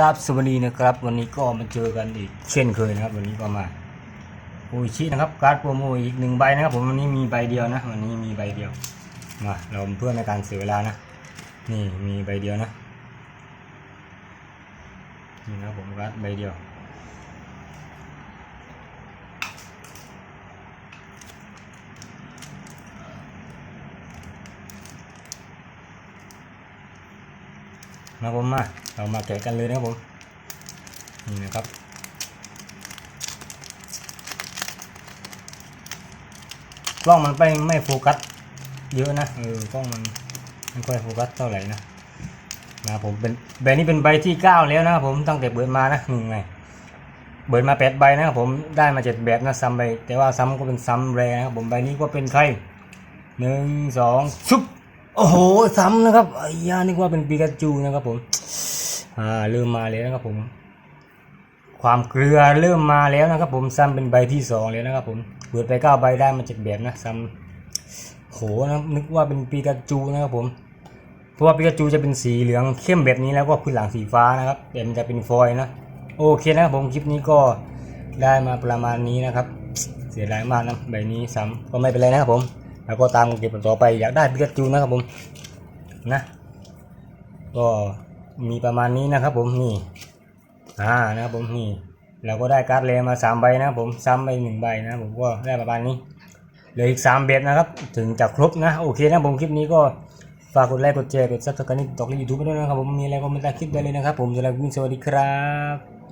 ครับสวัสดีนะครับ วันนี้ก็มาเจอกันอีกเช่นเคยนะครับ วันนี้ก็มาโอชินะครับการ์ดโปรโมอีกหนึ่งใบนะครับ ผมวันนี้มีใบเดียวนะ วันนี้มีใบเดียวมาเราเพื่อในการเสียเวลานะ นี่มีใบเดียวนะนี่นะผมการ์ดใบเดียว มาผมมาเรามาแกะกันเลยนะครับผมนี่นะครับกล้องมันไปไม่โฟกัสเยอะนะเออกล้องมันไม่ค่อยโฟกัสเท่าไหร่นะนะผมเป็นใบนี้เป็นใบที่เก้าแล้วนะครับผมตั้งแต่เปิดมานะหนี่งไงเปิดมาแปดใบนะครับผมได้มาเจ็ดแบบนะซ้ำใบแต่ว่าซ้ำก็เป็นซ้ำแรนะครับผมใบนี้ก็เป็นใครหนึ่งสองชุบ โอ้โห ซ้ำนะครับไอ้ยานึกว่าเป็นปีกาจูนะครับผม อ่า เริ่มมาแล้วนะครับผม ความเกลือเริ่มมาแล้วนะครับ ผม ซ้ำเป็นใบที่สองแล้วนะครับ ผมเปิดไปเก้าใบได้มาเจ็ดแบบนะซ้ำโหนะนึกว่าเป็นปีกาจูนะครับผม เพราะว่าปิกาจูจะเป็นสีเหลืองเข้มแบบนี้แล้วก็พื้นหลังสีฟ้านะครับแต่มันจะเป็นฟอยนะ โอเคนะครับผม คลิปนี้ก็ได้มาประมาณนี้นะครับ เสียดายมากนะ ใบนี้ซ้ำก็ไม่เป็นไรนะครับผม แล้วก็ตามเก็บต่อไปอยากได้ปิกาจูนะครับผมนะ ก็มีประมาณนี้นะครับ ผมนี่อ่านะครับผมนี่เราก็ได้การ์ดเลมาสามใบนะครับผมซ้ำไปหนึ่งใบนะผมก็ได้ประมาณนี้เหลืออีกสามเบ็ดนะครับ ถึงจะครบนะโอเคนะผมคลิปนี้ก็ฝากกดไลค์กดแชร์กดซับสไครต์ตอกลิยูทูบไปด้วยนะครับผมมีอะไรก็ไม่ได้คลิปได้เลยนะครับผมสำหรับวันนี้สวัสดีครับ